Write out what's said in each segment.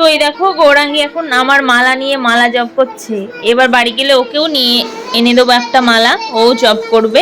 তো এই দেখো, গৌরাঙ্গি এখন আমার মালা নিয়ে মালা জব করছে। এবার বাড়ি গেলে ওকেও নিয়ে এনে দেবো একটা মালা, ও জব করবে।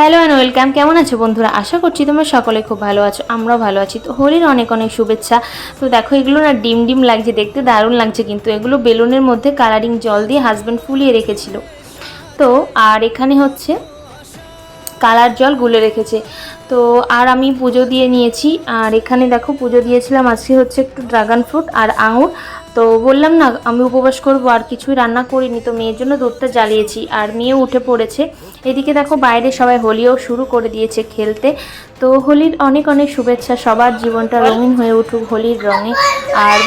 Hello and welcome. কেমন আছো বন্ধুরা? আশা করছি তোমরা সকলে খুব ভালো আছো, আমরাও ভালো আছি। তো হোলির অনেক অনেক শুভেচ্ছা। তো দেখো, এগুলো না ডিম ডিম লাগছে, দেখতে দারুণ লাগছে কিন্তু এগুলো বেলুনের মধ্যে কালারিং জল দিয়ে হাজব্যান্ড ফুলিয়ে রেখেছিল। তো আর এখানে হচ্ছে কালার জল গুলে রেখেছে। তো আর আমি পুজো দিয়ে নিয়েছি। আর এখানে দেখো, পুজো দিয়েছিলাম আজকে হচ্ছে একটু ড্রাগন ফ্রুট আর আঙুর। তো বললাম না, আমি উপবাস করব, আর কিছুই রান্না করিনি, তো মেয়ের জন্য দুধটা জ্বালিয়েছি, আর মেয়ে উঠে পড়েছে। এদিকে দেখো, বাইরে সবাই হোলিও শুরু করে দিয়েছে খেলতে। তো হোলির অনেক অনেক শুভেচ্ছা, সবার জীবনটা রঙিন হয়ে উঠুক হোলির রঙে। আর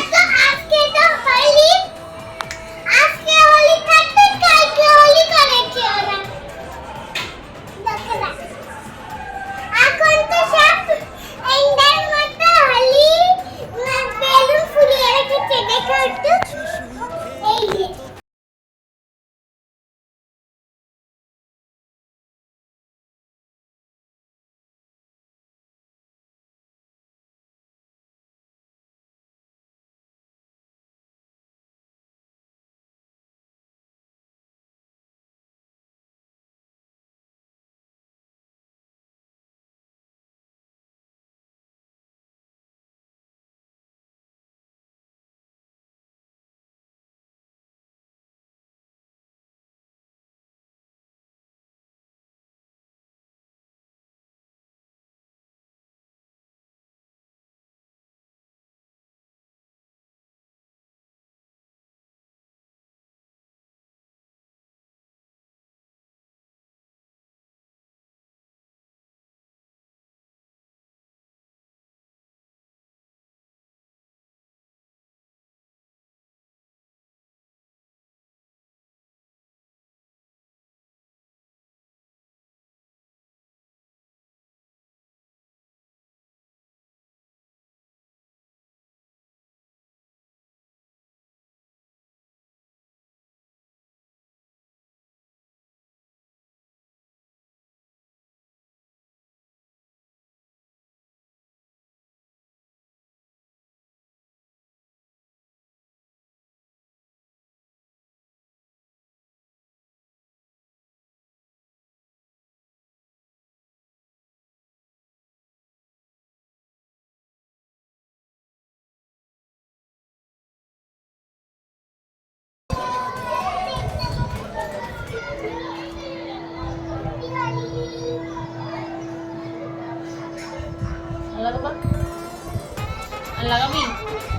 al lado mío.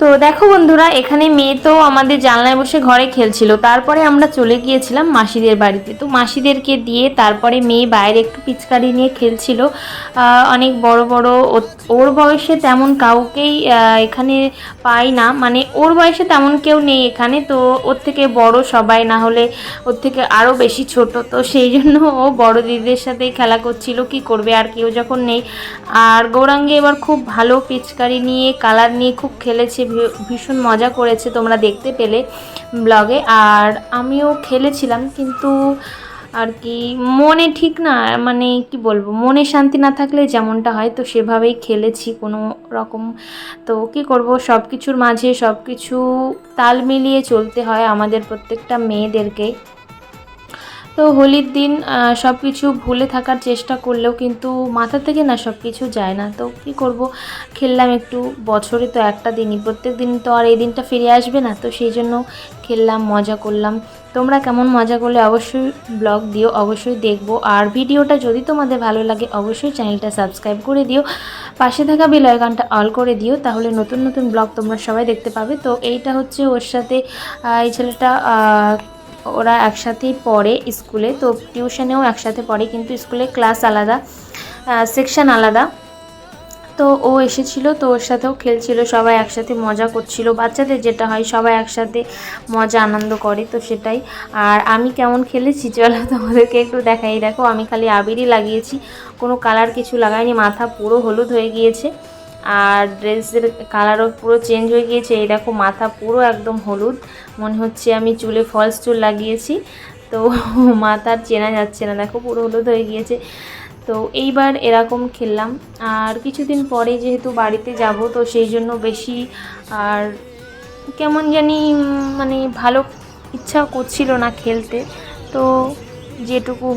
তো দেখো বন্ধুরা, এখানে মেয়ে তো আমাদের জানলায় বসে ঘরে খেলছিল। তারপরে আমরা চলে গিয়েছিলাম মাসিদের বাড়িতে। তো মাসিদেরকে দিয়ে তারপরে মেয়ে বাইরে একটু পিচকারি নিয়ে খেলছিল। অনেক বড় বড় ওর বয়সে তেমন কাউকেই এখানে পাই না। মানে ওর বয়সে তেমন কেউ নেই এখানে। তো ওর থেকে বড় সবাই, না হলে ওর থেকে আরও বেশি ছোট। তো সেই জন্য ও বড় দিদিদের সাথেই খেলা করছিল, কি করবে আর কেউ যখন নেই। আর গৌরাঙ্গে এবার খুব ভালো পিচকারি নিয়ে, কালার নিয়ে খুব খেলেছে ভীষণ মজা করেছে তোমরা দেখতে পেলে ব্লগে। আর আমিও খেলেছিলাম, কিন্তু আর কি মনে ঠিক না মানে কি বলব, মনে শান্তি না থাকলে যেমনটা হয়, তো সেভাবেই খেলেছি কোনো রকম। তো কি করব সব কিছুর মাঝে সব কিছু তাল মিলিয়ে চলতে হয় আমাদের প্রত্যেকটা মেয়েদেরকে। তো হোলির দিন সব কিছু ভুলে থাকার চেষ্টা করলেও কিন্তু মাথা থেকে না সব কিছু যায় না। তো কি করব? খেললাম একটু বছরে তো একটা দিনই, প্রত্যেক দিন তো আর এই দিনটা ফিরে আসবে না, তো সেই জন্য খেললাম, মজা করলাম। তোমরা কেমন মজা করলে অবশ্যই ব্লগ দিও, অবশ্যই দেখব। আর ভিডিওটা যদি তোমাদের ভালো লাগে, অবশ্যই চ্যানেলটা সাবস্ক্রাইব করে দিও। পাশে থাকা বেল আইকনটা অল করে দিও, তাহলে নতুন নতুন ব্লগ তোমরা সবাই দেখতে পাবে। তো এইটা হচ্ছে ওর সাথে এই ছেলেটা ওরা একসাথেই পড়ে স্কুলে, তো টিউশনেও একসাথে পড়ে, কিন্তু স্কুলে ক্লাস আলাদা সেকশন আলাদা। তো ও এসেছিল, তো ওর সাথেও খেলছিল, সবাই একসাথে মজা করছিল। বাচ্চাদের যেটা হয়, সবাই একসাথে মজা, আনন্দ করে, তো সেটাই। আর আমি কেমন খেলেছি, চলো তোমাদেরকে একটু দেখাই। দেখো, আমি খালি আবিরই লাগিয়েছি, কোনো কালার কিছু লাগাইনি, মাথা পুরো হলুদ হয়ে গিয়েছে। আর ড্রেসের কালারও পুরো চেঞ্জ হয়ে গিয়েছে, এই দেখো, মাথা পুরো একদম হলুদ। মনে হচ্ছে আমি চুলে ফলস চুল লাগিয়েছি। তো মাথার চেনা যাচ্ছে না, দেখো পুরো হলুদ হয়ে গিয়েছে। তো এইবার এরকম খেললাম। আর কিছুদিন পরে যেহেতু বাড়িতে যাব, তো সেই জন্য বেশি আর কেমন জানি মানে ভালো ইচ্ছা করছিল না খেলতে। তো যেটুকু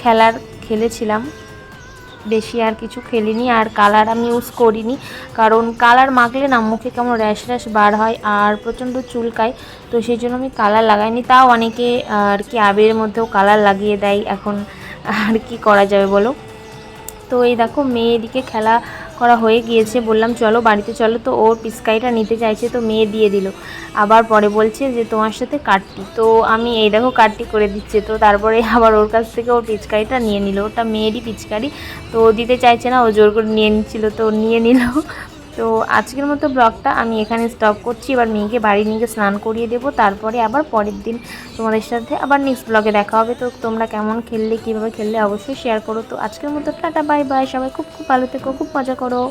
খেলার খেলেছিলাম। বেশি আর কিছু খেলিনি আর কালার আমি ইউজ করিনি। কারণ কালার মাখলে না মুখে কেমন র্যাশ র্যাশ বার হয় আর প্রচণ্ড চুলকায়। তো সেই জন্য আমি কালার লাগাইনি। তাও অনেকে আর কি আবিরের মধ্যেও কালার লাগিয়ে দেয়। এখন আর কি করা যাবে বলো? তো এই দেখো, মেয়ে এদিকে খেলা করা হয়ে গিয়েছে। বললাম, চলো বাড়িতে, চলো। তো ওর পিসকাইটা নিতে চাইছে, তো মেয়ে দিয়ে দিল। আবার পরে বলছে যে, তোমার সাথে কাটটি তো আমি, এই দেখো কাটটি করে দিচ্ছে। তো তারপরে আবার ওর কাছ থেকে ওর পিচকারিটা নিয়ে নিল। ওটা মেয়েরই পিচকারি। তো দিতে চাইছে না, ও জোর করে নিয়ে নিচ্ছিল। তো নিয়ে নিল। তো আজকের মতো ব্লগটা আমি এখানে স্টপ করছি। এবার মেয়েকে বাড়ি নিয়ে গিয়ে স্নান করিয়ে দেবো। তারপরে আবার পরের দিন তোমাদের সাথে আবার নেক্সট ব্লগে দেখা হবে। তো তোমরা কেমন খেললে, কীভাবে খেললে অবশ্যই শেয়ার করো। তো আজকের মতো টাটা বাই বাই সবাই খুব খুব ভালো থেকো, খুব মজা করো।